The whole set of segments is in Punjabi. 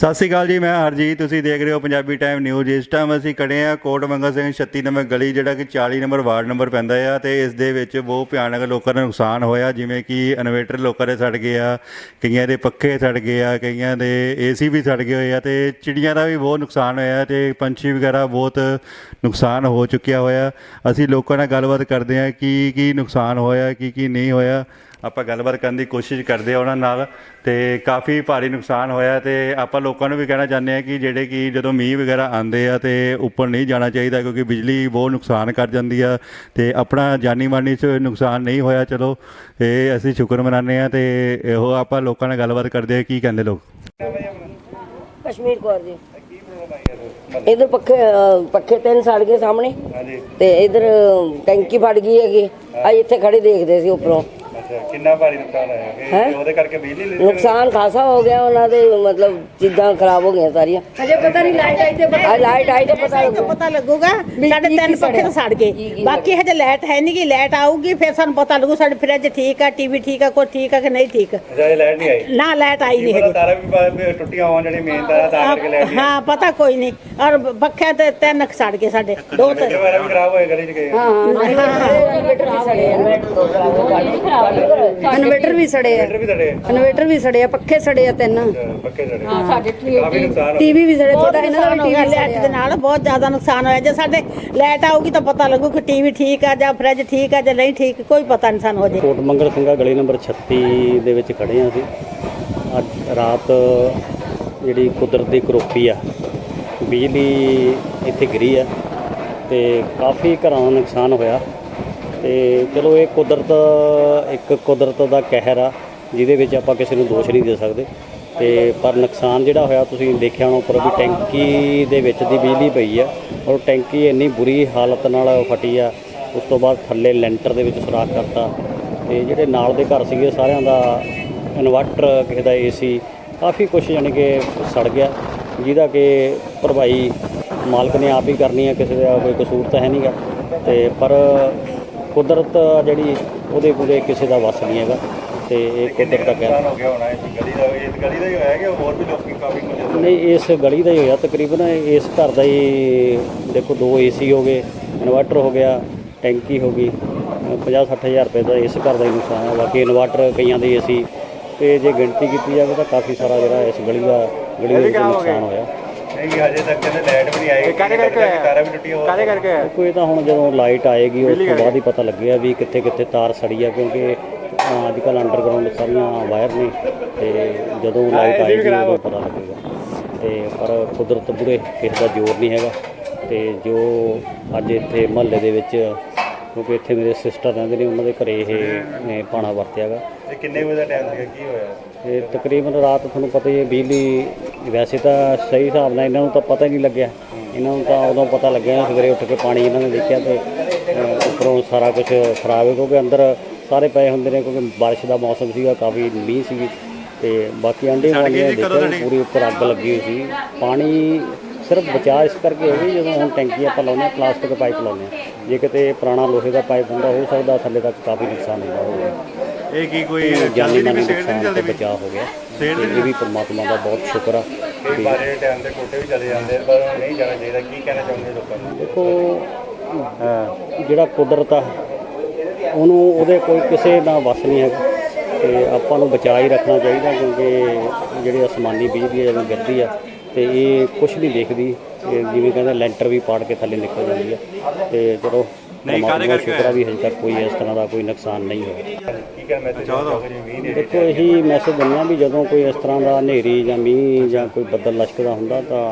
ਸਤਿ ਸ਼੍ਰੀ ਅਕਾਲ ਜੀ, ਮੈਂ ਹਰਜੀਤ, ਤੁਸੀਂ ਦੇਖ ਰਹੇ ਹੋ ਪੰਜਾਬੀ ਟਾਈਮ ਨਿਊਜ਼। ਇਸ ਟਾਈਮ ਅਸੀਂ ਖੜੇ ਆ ਕੋਟ ਮੰਗਲ ਸਿੰਘ 36 ਨੰਬਰ ਗਲੀ, ਜਿਹੜਾ ਕਿ 40 ਨੰਬਰ ਵਾਰਡ ਨੰਬਰ ਪੈਂਦਾ ਆ, ਤੇ ਇਸ ਦੇ ਵਿੱਚ ਬਹੁਤ ਭਿਆਨਕ ਲੋਕਾਂ ਦਾ ਨੁਕਸਾਨ ਹੋਇਆ, ਜਿਵੇਂ ਕਿ ਇਨਵੇਟਰ ਲੋਕਾਂ ਦੇ ਸੜ ਗਏ ਆ, ਕਈਆਂ ਦੇ ਪੱਖੇ ਸੜ ਗਏ ਆ, ਕਈਆਂ ਦੇ ਏਸੀ ਵੀ ਸੜ ਗਏ ਹੋਏ ਆ, ਤੇ ਚਿੜੀਆਂ ਦਾ ਵੀ ਬਹੁਤ ਨੁਕਸਾਨ ਹੋਇਆ ਤੇ ਪੰਛੀ ਵਗੈਰਾ ਬਹੁਤ ਨੁਕਸਾਨ ਹੋ ਚੁੱਕਿਆ ਹੋਇਆ। ਅਸੀਂ ਲੋਕਾਂ ਨਾਲ ਗੱਲਬਾਤ ਕਰਦੇ ਆ ਕੀ ਕੀ ਨੁਕਸਾਨ ਹੋਇਆ, ਕੀ ਕੀ ਨਹੀਂ ਹੋਇਆ। ਆਪਾਂ ਗੱਲਬਾਤ ਕਰਨ ਦੀ ਕੋਸ਼ਿਸ਼ ਕਰਦੇ ਆ ਉਹਨਾਂ ਨਾਲ ਤੇ ਕਾਫੀ ਭਾਰੀ ਨੁਕਸਾਨ ਹੋਇਆ ਤੇ ਆਪਾਂ ਲੋਕਾਂ ਨੂੰ ਵੀ ਕਹਿਣਾ ਚਾਹੁੰਦੇ ਆ ਕਿ ਜਿਹੜੇ ਕਿ ਜਦੋਂ ਮੀਂਹ ਵਗੈਰਾ ਆਉਂਦੇ ਆ ਤੇ ਉੱਪਰ ਨਹੀਂ ਜਾਣਾ ਚਾਹੀਦਾ ਕਿਉਂਕਿ ਬਿਜਲੀ ਬਹੁਤ ਨੁਕਸਾਨ ਕਰ ਜਾਂਦੀ ਆ ਤੇ ਆਪਣਾ ਜਾਨੀ ਮਾਨੀ ਚ ਨੁਕਸਾਨ ਨਹੀਂ ਹੋਇਆ ਚਲੋ ਇਹ ਅਸੀਂ ਸ਼ੁਕਰ ਮਨਾਉਂਦੇ ਆ ਤੇ ਇਹੋ ਆਪਾਂ ਲੋਕਾਂ ਨਾਲ ਗੱਲਬਾਤ ਕਰਦੇ ਆ ਕੀ ਕਹਿੰਦੇ ਲੋਕ? ਕਸ਼ਮੀਰ ਕੌਰ ਜੀ। ਇਧਰ ਪੱਖੇ ਪੱਖੇ ਤਿੰਨ ਸੜ ਗਏ ਸਾਹਮਣੇ ਤੇ ਇਧਰ ਟੈਂਕੀ ਫੜ ਗਈ ਹੈਗੀ। ਆ ਇੱਥੇ ਖੜੇ ਦੇਖਦੇ ਸੀ ਉੱਪਰੋਂ। ਕਿੰਨਾ ਭਾਰੀ ਨੁਕਸਾਨ ਹੋਇਆ ਹੈਂ? ਉਹਦੇ ਕਰਕੇ ਬਿਜਲੀ ਨੁਕਸਾਨ ਖਾਸਾ ਹੋ ਗਿਆ ਉਹਨਾਂ ਦੇ ਮਤਲਬ ਚੀਜ਼ਾਂ ਖਰਾਬ ਹੋ ਗਈਆਂ ਸਾਰੀਆਂ। ਅਜੇ ਪਤਾ ਨਹੀਂ ਲਾਈਟ ਆਈ ਤੇ ਆ ਲਾਈਟ ਆਈ ਤਾਂ ਪਤਾ ਤਾਂ ਲੱਗੂ ਪਤਾ ਲੱਗੂਗਾ। ਸਾਡੇ ਤਿੰਨ ਪੱਖੇ ਤਾਂ ਸੜ ਗਏ। ਬਾਕੀ ਹਜੇ ਲਾਈਟ ਹੈ ਨਹੀਂ ਗੀ ਲਾਈਟ ਆਊਗੀ ਫਿਰ ਸਾਨੂੰ ਪਤਾ ਲੱਗੂ ਸਾਡੇ ਫ੍ਰਿਜ ਠੀਕ ਆ ਟੀਵੀ ਠੀਕ ਆ ਕੋਈ ਠੀਕ ਆ ਕਿ ਨਹੀਂ ਠੀਕ। ਜਾਏ ਲਾਈਟ ਨਹੀਂ ਆਈ? ਨਾ ਲਾਈਟ ਆਈ ਨਹੀਂ ਹੈਗੀ ਤਾਰਾ ਵੀ ਟੁੱਟੀਆਂ ਹੋਣ ਜਿਹੜੀ ਮੇਨ ਤਾਰਾ ਤਾਂ ਹਾਂ ਪਤਾ ਕੋਈ ਨਹੀਂ ਔਰ ਪੱਖੇ ਤੇ ਤਿੰਨ ਕੁ ਸੜ ਗਏ ਸਾਡੇ। ਦੋ ਤੇ ਵਗੈਰਾ ਵੀ ਖਰਾਬ ਹੋਏ ਗਲੀ ਚ ਗਏ। ਇਨਵੇਟਰ ਵੀ ਸੜੇ ਆ। ਇਨਵੇਟਰ ਵੀ ਸੜੇ ਆ। ਪੱਖੇ ਸੜੇ ਆ ਤਿੰਨ। ਪੱਕੇ ਤੜੇ ਕਾਫੀ ਨੁਕਸਾਨ ਟੀਵੀ ਵੀ ਸੜੇ ਥੋੜਾ ਇਹਨਾਂ ਦਾ ਵੀ ਟੀਵੀ ਲਾਈਟ ਦੇ ਨਾਲ ਬਹੁਤ ਜ਼ਿਆਦਾ ਨੁਕਸਾਨ ਹੋਇਆ। ਜੇ ਸਾਡੇ ਲਾਈਟ ਆਊਗੀ ਤਾਂ ਪਤਾ ਲੱਗੂ ਕਿ ਟੀਵੀ ਠੀਕ ਆ ਜਾਂ ਫ੍ਰਿਜ ਠੀਕ ਆ ਜਾਂ ਨਹੀਂ ਠੀਕ ਕੋਈ ਪਤਾ ਨਹੀਂ ਸਾਨੂੰ ਹਜੇ। ਕੋਟ ਮੰਗਲ ਸਿੰਘਾ ਗਲੀ ਨੰਬਰ 36 ਦੇ ਵਿੱਚ ਖੜੇ ਹਾਂ ਅਸੀਂ। ਅੱਜ ਰਾਤ ਜਿਹੜੀ ਕੁਦਰਤੀ ਕਰੋਪੀ ਆ ਬਿਜਲੀ ਇੱਥੇ ਗਿਰੀ ਆ ਤੇ ਕਾਫੀ ਘਰਾਂ ਦਾ ਨੁਕਸਾਨ ਹੋਇਆ। ਤੇ ਚਲੋ ਇਹ ਕੁਦਰਤ, ਇੱਕ ਕੁਦਰਤ ਦਾ ਕਹਿਰ ਆ, ਜਿਹਦੇ ਵਿੱਚ ਆਪਾਂ ਕਿਸੇ ਨੂੰ ਦੋਸ਼ ਨਹੀਂ ਦੇ ਸਕਦੇ। ਤੇ ਪਰ ਨੁਕਸਾਨ ਜਿਹੜਾ ਹੋਇਆ, ਤੁਸੀਂ ਦੇਖਿਆ ਹੋਣਾ ਉੱਪਰ ਵੀ ਟੈਂਕੀ ਦੇ ਵਿੱਚ ਦੀ ਬਿਜਲੀ ਪਈ ਆ, ਔਰ ਟੈਂਕੀ ਇੰਨੀ ਬੁਰੀ ਹਾਲਤ ਨਾਲ ਫਟੀ ਆ, ਉਸ ਤੋਂ ਬਾਅਦ ਥੱਲੇ ਲੈਂਟਰ ਦੇ ਵਿੱਚ ਸੁਰਾਖ ਕਰਤਾ। ਤੇ ਜਿਹੜੇ ਨਾਲ ਦੇ ਘਰ ਸੀਗੇ, ਸਾਰਿਆਂ ਦਾ ਇਨਵਰਟਰ, ਕਿਸੇ ਦਾ ਏਸੀ, ਕਾਫੀ ਕੁਝ ਯਾਨੀ ਕਿ ਸੜ ਗਿਆ, ਜਿਹਦਾ ਕਿ ਭਰਪਾਈ ਮਾਲਕ ਨੇ ਆਪ ਹੀ ਕਰਨੀ ਹੈ ਕਿਸੇ ਦਾ ਕੋਈ ਕਸੂਰ ਤਾਂ ਹੈ ਨਹੀਂਗਾ ਤੇ ਪਰ ਕੁਦਰਤ ਜਿਹੜੀ ਉਹਦੇ ਪੂਰੇ ਕਿਸੇ ਦਾ ਵੱਸ ਨਹੀਂ ਹੈਗਾ ਤੇ ਇਹ ਕੁਦਰਤ ਦਾ ਕਹਿਰ ਹੋ ਗਿਆ ਹੋਣਾ ਇਸ ਗਲੀ ਦਾ ਇਸ ਗਲੀ ਦਾ ਹੀ ਹੋਇਆ ਕਿ ਹੋਰ ਵੀ ਲੋਕੀ ਕਾਫੀ ਕੁਝ ਨਹੀਂ ਇਸ ਗਲੀ ਦਾ ਹੀ ਹੋਇਆ ਤਕਰੀਬਨ ਇਸ ਘਰ ਦਾ ਹੀ ਦੇਖੋ ਦੋ ਏਸੀ ਹੋ ਗਏ ਇਨਵਰਟਰ ਹੋ ਗਿਆ ਟੈਂਕੀ ਹੋ ਗਈ 50 ਹਜ਼ਾਰ ਰੁਪਏ ਦਾ ਇਸ ਘਰ ਦਾ ਹੀ ਨੁਕਸਾਨ ਹੈ। ਬਾਕੀ ਇਨਵਰਟਰ ਕਈਆਂ ਦੇ ਏਸੀ ਤੇ ਜੇ ਗਿਣਤੀ ਕੀਤੀ ਜਾਵੇ ਤਾਂ ਕਾਫੀ ਸਾਰਾ ਜਿਹੜਾ ਇਸ ਗਲੀ ਦਾ ਗਲੀ ਦੇ ਨੁਕਸਾਨ ਹੋਇਆ। ਨਹੀਂ ਹਜੇ ਤੱਕ ਕਹਿੰਦੇ ਲਾਈਟ ਵੀ ਨਹੀਂ ਆਈ। ਕਾਹਦੇ ਕਰਕੇ ਤਾਰਾ ਵੀ ਟੁੱਟੀ ਹੋ ਕਾਹਦੇ ਕਰਕੇ ਦੇਖੋ ਇਹ ਤਾਂ ਹੁਣ ਜਦੋਂ ਲਾਈਟ ਆਏਗੀ ਉਸ ਤੋਂ ਬਾਅਦ ਹੀ ਪਤਾ ਲੱਗੇਗਾ ਵੀ ਕਿੱਥੇ ਕਿੱਥੇ ਤਾਰ ਸੜੀ ਆ ਕਿਉਂਕਿ ਅੱਜ ਕੱਲ ਅੰਡਰਗਰਾਉਂਡ ਸਾਰੀਆਂ ਵਾਇਰ ਨੇ ਤੇ ਜਦੋਂ ਲਾਈਟ ਆਏਗੀ ਉਦੋਂ ਪਤਾ ਲੱਗੇਗਾ। ਤੇ ਪਰ ਕੁਦਰਤ ਪੂਰੇ ਕਿਸੇ ਦਾ ਜ਼ੋਰ ਨਹੀਂ ਹੈਗਾ ਤੇ ਜੋ ਅੱਜ ਇੱਥੇ ਮਹੱਲੇ ਦੇ ਵਿੱਚ ਕਿਉਂਕਿ ਇੱਥੇ ਮੇਰੇ ਸਿਸਟਰ ਰਹਿੰਦੇ ਨੇ ਉਹਨਾਂ ਦੇ ਘਰੇ ਇਹ ਨੇ ਪਾਣਾ ਵਰਤਿਆਗਾ। ਤੇ ਕਿੰਨੇ ਵਜੇ ਦਾ ਟਾਈਮ ਸੀਗਾ? ਕੀ ਹੋਇਆ? ਤੇ ਤਕਰੀਬਨ ਰਾਤ ਤੁਹਾਨੂੰ ਪਤਾ ਹੀ ਹੈ ਬਿਜਲੀ ਵੈਸੇ ਤਾਂ ਸਹੀ ਹਿਸਾਬ ਨਾਲ ਇਹਨਾਂ ਨੂੰ ਤਾਂ ਪਤਾ ਹੀ ਨਹੀਂ ਲੱਗਿਆ। ਇਹਨਾਂ ਨੂੰ ਤਾਂ ਉਦੋਂ ਪਤਾ ਲੱਗਿਆ ਸਵੇਰੇ ਉੱਠ ਕੇ ਪਾਣੀ ਇਹਨਾਂ ਨੇ ਦੇਖਿਆ ਤੇ ਉੱਪਰੋਂ ਸਾਰਾ ਕੁਝ ਖਰਾਬ ਹੈ ਕਿਉਂਕਿ ਅੰਦਰ ਸਾਰੇ ਪਏ ਹੁੰਦੇ ਨੇ ਕਿਉਂਕਿ ਬਾਰਿਸ਼ ਦਾ ਮੌਸਮ ਸੀਗਾ ਕਾਫੀ ਮੀਂਹ ਸੀਗੀ। ਤੇ ਬਾਕੀ ਆਂਢੀ ਗੁਆਂਢੀਆਂ ਨੇ ਦੇਖਿਆ ਪੂਰੀ ਉੱਪਰ ਅੱਗ ਲੱਗੀ ਹੋਈ ਸੀ। ਪਾਣੀ ਸਿਰਫ ਬਚਾਅ ਇਸ ਕਰਕੇ ਹੋ ਗਈ ਜਦੋਂ ਹੁਣ ਟੈਂਕੀ ਆਪਾਂ ਲਾਉਂਦੇ ਹਾਂ ਪਲਾਸਟਿਕ ਪਾਈਪ ਲਾਉਂਦੇ ਹਾਂ। ਜੇ ਕਿਤੇ ਪੁਰਾਣਾ ਲੋਹੇ ਦਾ ਪਾਈਪ ਹੁੰਦਾ ਹੋ ਸਕਦਾ ਥੱਲੇ ਤੱਕ ਕਾਫੀ ਨੁਕਸਾਨ ਹੁੰਦਾ ਹੋਵੇ। ਇਹ ਕੀ ਕੋਈ ਜਾਨੀ ਮਾਨੀ ਨੁਕਸਾਨ ਤੋਂ ਬਚਾਅ ਹੋ ਗਿਆ। ਇਹ ਵੀ ਪਰਮਾਤਮਾ ਦਾ ਬਹੁਤ ਸ਼ੁਕਰ ਆ। ਬਾਰੇ ਟਾਈਮ ਦੇ ਕੋਟੇ ਵੀ ਚਲੇ ਜਾਂਦੇ ਆ, ਪਰ ਨਹੀਂ ਜਾਣਾ ਚਾਹੀਦਾ। ਕੀ ਕਹਿਣਾ ਚਾਹੁੰਦੇ ਲੋਕਾਂ ਨੂੰ? ਦੇਖੋ ਜਿਹੜਾ ਕੁਦਰਤ ਆ ਉਹਨੂੰ ਉਹਦੇ ਕੋਈ ਕਿਸੇ ਦਾ ਵਸ ਨਹੀਂ ਹੈਗਾ। ਤੇ ਆਪਾਂ ਨੂੰ ਬਚਾ ਹੀ ਰੱਖਣਾ ਚਾਹੀਦਾ ਕਿਉਂਕਿ ਜਿਹੜੀ ਅਸਮਾਨੀ ਬਿਜਲੀ ਆ ਜਦੋਂ ਗਿਰਦੀ ਆ ਤੇ ਇਹ ਕੁਝ ਨਹੀਂ ਦੇਖਦੀ। ਇਹ ਜਿਵੇਂ ਕਹਿੰਦੇ ਲੈਂਟਰ ਵੀ ਪਾੜ ਕੇ ਥੱਲੇ ਨਿਕਲ ਜਾਂਦੀ ਆ। ਤੇ ਚਲੋ ਪਰਮਾਤਮਾ ਦਾ ਸ਼ੁਕਰ ਆ ਵੀ ਹਜੇ ਤੱਕ ਕੋਈ ਇਸ ਤਰ੍ਹਾਂ ਦਾ ਕੋਈ ਨੁਕਸਾਨ ਨਹੀਂ ਹੋਇਆ। ਕੀ ਕਹਿਣਾ ਮੈਂ ਚਾਹੁੰਦਾ ਜੀ ਮੀਂਹ ਦੇ ਦੇਖੋ ਇਹੀ ਮੈਸੇਜ ਦਿੰਦਾ ਵੀ ਜਦੋਂ ਕੋਈ ਇਸ ਤਰ੍ਹਾਂ ਦਾ ਹਨੇਰੀ ਜਾਂ ਮੀਂਹ ਜਾਂ ਕੋਈ ਬੱਦਲ ਲਸ਼ਕਦਾ ਹੁੰਦਾ ਤਾਂ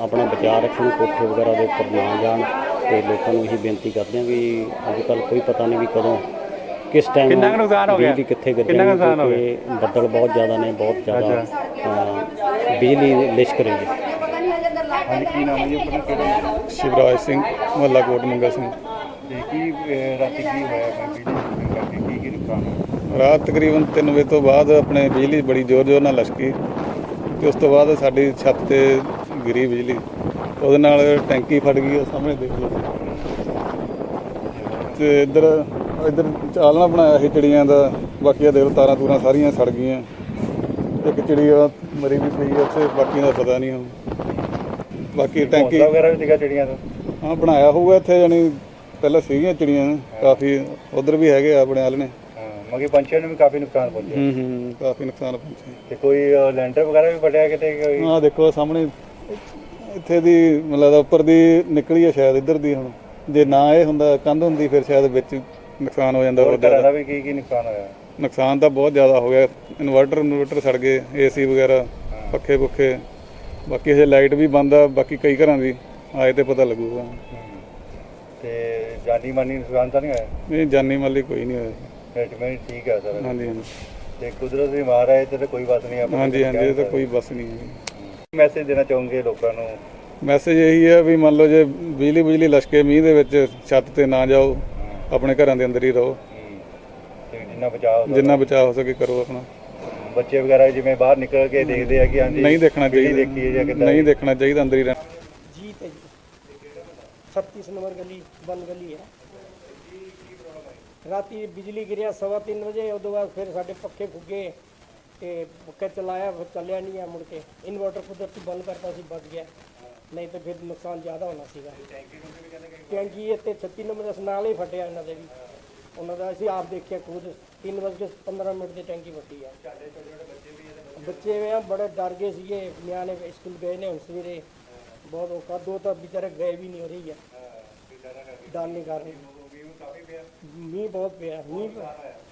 ਆਪਣਾ ਬਚਾਅ ਰੱਖਣ ਕੋਠੇ ਵਗੈਰਾ ਦੇ ਉੱਪਰ ਨਾ ਜਾਣ। ਤੇ ਲੋਕਾਂ ਨੂੰ ਇਹੀ ਬੇਨਤੀ ਕਰਦੇ ਹਾਂ ਵੀ ਅੱਜ ਕੱਲ ਕੋਈ ਪਤਾ ਨਹੀਂ ਵੀ ਕਦੋਂ ਕਿਸ ਟਾਈਮ ਕਿੰਨਾ ਨੁਕਸਾਨ ਹੋ ਗਿਆ? ਬਿਜਲੀ ਕਿੱਥੇ ਗਿਰ ਜਾਣੀ ਕਿਉਂਕਿ ਬੱਦਲ ਬਹੁਤ ਜ਼ਿਆਦਾ ਨੇ ਬਹੁਤ ਜ਼ਿਆਦਾ ਅ, ਬਿਜਲੀ ਲਿਸ਼ਕ ਰਹੀ ਹੈ। ਹਾਂਜੀ ਕੀ ਨਾਮ ਹੈ ਜੀ ਆਪਣਾ? ਕਿਹੜਾ ਸ਼ਿਵਰਾਜ ਸਿੰਘ ਮਹੱਲਾ ਕੋਟ ਮੰਗਾ ਸਿੰਘ। ਤੇ ਕੀ ਅਹ, ਰਾਤੀ ਕੀ ਹੋਇਆ? ਕੋਈ ਬਿਜਲੀ ਕਰਕੇ ਕੀ ਕੀ ਨੁਕਸਾਨ ਹੋਇਆ? ਰਾਤ ਤਕਰੀਬਨ 3 ਵਜੇ ਤੋਂ ਬਾਅਦ ਆਪਣੇ ਬਿਜਲੀ ਬੜੀ ਜ਼ੋਰ-ਜ਼ੋਰ ਨਾਲ ਲਸ਼ਕੀ ਤੇ ਉਸ ਤੋਂ ਬਾਅਦ ਸਾਡੀ ਛੱਤ ਤੇ ਗਿਰੀ ਬਿਜਲੀ। ਉਹਦੇ ਨਾਲ ਟੈਂਕੀ ਫਟ ਗਈ ਉਹ ਸਾਹਮਣੇ ਦੇਖ ਲਓ। ਤੇ ਇੱਧਰ ਇੱਧਰ ਚਾਲਣਾ ਬਣਾਇਆ ਸੀ ਚਿੜੀਆਂ ਦਾ ਬਾਕੀ ਆ ਦੇਖ ਲਓ ਤਾਰਾਂ ਤੂਰਾਂ ਸਾਰੀਆਂ ਸੜ ਗਈਆਂ। ਇੱਕ ਚਿੜੀ ਆ ਮਰੀ ਵੀ ਪਈ ਆ ਉੱਥੇ ਬਾਕੀ ਦਾ ਪਤਾ ਨਹੀਂ ਹੁਣ। ਬਾਕੀ ਟੈਂਕੀ ਹੌਸਲਾ ਵਗੈਰਾ ਵੀ ਸੀਗਾ ਚਿੜੀਆਂ ਦਾ? ਹਾਂ ਬਣਾਇਆ ਹੋਊਗਾ ਇੱਥੇ ਜਾਣੀ ਪਹਿਲਾਂ ਸੀਗੀਆਂ ਚਿੜੀਆਂ ਕਾਫੀ ਉਧਰ ਵੀ ਹੈਗੇ ਆ ਆਪਣੇ ਨੇ। ਹਾਂ ਮਗੀ ਪੰਛੀਆਂ ਨੂੰ ਵੀ ਕਾਫੀ ਨੁਕਸਾਨ ਪਹੁੰਚਿਆ। ਹੂੰ ਹੂੰ ਕਾਫੀ ਨੁਕਸਾਨ ਪਹੁੰਚੇ ਤੇ ਕੋਈ ਲੈਂਟਰ ਵਗੈਰਾ ਵੀ ਫਟਿਆ ਕਿਤੇ ਕੋਈ? ਆਹ ਦੇਖੋ ਸਾਹਮਣੇ ਇੱਥੇ ਦੀ ਲੱਗਦਾ ਉੱਪਰ ਦੀ ਨਿਕਲੀ ਆ ਸ਼ਾਇਦ ਇੱਧਰ ਦੀ ਹੁਣ। ਜੇ ਨਾ ਇਹ ਹੁੰਦਾ ਕੰਧ ਹੁੰਦੀ ਫਿਰ ਸ਼ਾਇਦ ਵਿੱਚ ਨੁਕਸਾਨ ਹੋ ਜਾਂਦਾ ਹੋਰ ਦਾ ਵੀ ਕੀ ਕੀ ਨੁਕਸਾਨ ਹੋਇਆ? ਨੁਕਸਾਨ ਤਾਂ ਬਹੁਤ ਜ਼ਿਆਦਾ ਹੋ ਗਿਆ। ਇਨਵਰਟਰ ਇਨਵਰਟਰ ਸੜ ਗਏ ਏਸੀ ਵਗੈਰਾ ਪੱਖੇ ਪੁੱਖੇ। ਬਾਕੀ ਹਜੇ ਲਾਈਟ ਵੀ ਬੰਦ ਆ ਬਾਕੀ ਕਈ ਘਰਾਂ ਦੀ। ਆਏ ਤੇ ਪਤਾ ਲੱਗੂਗਾ। ਤੇ ਜਾਨੀ ਮਾਨੀ ਨੁਕਸਾਨ ਤਾਂ ਨਹੀਂ ਹੋਇਆ? ਨਹੀਂ ਜਾਨੀ ਮਾਲੀ ਕੋਈ ਨਹੀਂ ਹੋਇਆ। ਟ੍ਰੀਟਮੈਂਟ ਠੀਕ ਹੈ ਸਰ ਹਾਂਜੀ ਹਾਂਜੀ। ਤੇ ਕੁਦਰਤ ਦੀ ਮਾਰ ਹੈ ਤੇ ਕੋਈ ਬਾਤ ਨਹੀਂ ਆਪਾਂ ਹਾਂਜੀ ਹਾਂਜੀ ਇਹ ਤਾਂ ਕੋਈ ਬਸ ਨਹੀਂ ਹੈ। ਮੈਸੇਜ ਦੇਣਾ ਚਾਹੋਗੇ ਲੋਕਾਂ ਨੂੰ? ਮੈਸੇਜ ਇਹੀ ਹੈ ਵੀ ਮੰਨ ਲਓ ਜੇ ਬਿਜਲੀ ਬਿਜਲੀ ਲਸ਼ਕੇ ਮੀਂਹ ਦੇ ਵਿੱਚ ਛੱਤ ਤੇ ਨਾ ਜਾਓ। ਆਪਣੇ ਘਰਾਂ ਦੇ ਅੰਦਰ ਹੀ ਰਹੋ ਤੇ ਜਿੰਨਾ ਬਚਾਅ ਹੋ ਜਿੰਨਾ ਬਚਾਅ ਹੋ ਸਕੇ ਕਰੋ ਆਪਣਾ ਸਕਦਾ। ਬੱਚੇ ਵਗੈਰਾ ਜਿਵੇਂ ਬਾਹਰ ਨਿਕਲ ਕੇ ਦੇਖਦੇ ਆ ਕਿ ਹਾਂਜੀ ਨਹੀਂ ਦੇਖਣਾ ਬਿਜਲੀ ਚਾਹੀਦਾ ਦੇਖੀ ਹੈ ਜਾਂ ਕਿੱਦਾਂ ਨਹੀਂ ਦੇਖਣਾ ਚਾਹੀਦਾ ਅੰਦਰ ਹੀ ਰਹਿਣਾ जीत है जी छत्तीस नंबर गली बंद गली है ਰਾਤੀ ਬਿਜਲੀ ਗਿਰਿਆ ਸਵਾ ਤਿੰਨ ਵਜੇ ਉਦੋਂ ਬਾਅਦ ਫਿਰ ਸਾਡੇ ਪੱਖੇ ਫੁੱਗੇ ਤੇ ਪੱਖੇ ਚਲਾਇਆ ਫਿਰ ਚੱਲਿਆ ਨਹੀਂ ਆ ਮੁੜ ਕੇ ਇਨਵਰਟਰ ਕੁਦਰਤੀ ਬੰਦ ਕਰਤਾ ਸੀ ਬਚ ਗਿਆ ਨਹੀਂ ਤਾਂ ਫਿਰ ਨੁਕਸਾਨ ਜ਼ਿਆਦਾ ਹੋਣਾ ਸੀਗਾ। ਟੈਂਕੀ ਇੱਥੇ 36 ਨੰਬਰ ਦੇ ਨਾਲ ਹੀ ਫਟਿਆ ਇਹਨਾਂ ਦੇ ਵੀ। ਉਹਨਾਂ ਦਾ ਅਸੀਂ ਆਪ ਦੇਖਿਆ ਖੁਦ 3 ਵਜੇ 15 ਮਿੰਟ ਦੀ ਟੈਂਕੀ ਫਟੀ ਆ। ਬੱਚੇ ਵੇ ਆ, ਬੜੇ ਡਰ ਗਏ ਸੀਗੇ। ਨਿਆਣੇ ਸਕੂਲ ਗਏ ਨੇ ਹੁਣ ਸਵੇਰੇ। ਬਹੁਤ ਔਖਾ, ਦੋ ਤਾਂ ਵਿਚਾਰੇ ਗਏ ਵੀ ਨਹੀਂ ਹੋ ਰਹੀ ਆ। ਡਰ ਨਹੀਂ ਕਰ ਰਹੇ ਮੀਂਹ ਬਹੁਤ ਪਿਆ, ਮੀਂਹ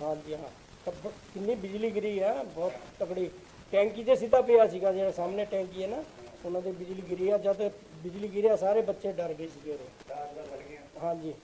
ਹਾਂਜੀ, ਹਾਂ। ਕਿੰਨੀ ਬਿਜਲੀ ਗਿਰੀ ਆ, ਬਹੁਤ ਤਕੜੀ। ਟੈਂਕੀ ਤੇ ਸਿੱਧਾ ਪਿਆ ਸੀਗਾ ਜਿਹੜਾ ਸਾਹਮਣੇ ਟੈਂਕੀ ਹੈ ਨਾ। ਉਹਨਾਂ ਦੇ ਬਿਜਲੀ ਗਿਰੀ ਆ ਜਦ ਬਿਜਲੀ ਗਿਰਿਆ ਸਾਰੇ ਬੱਚੇ ਡਰ ਗਏ ਸੀਗੇ ਉਰੇ। ਹਾਂਜੀ।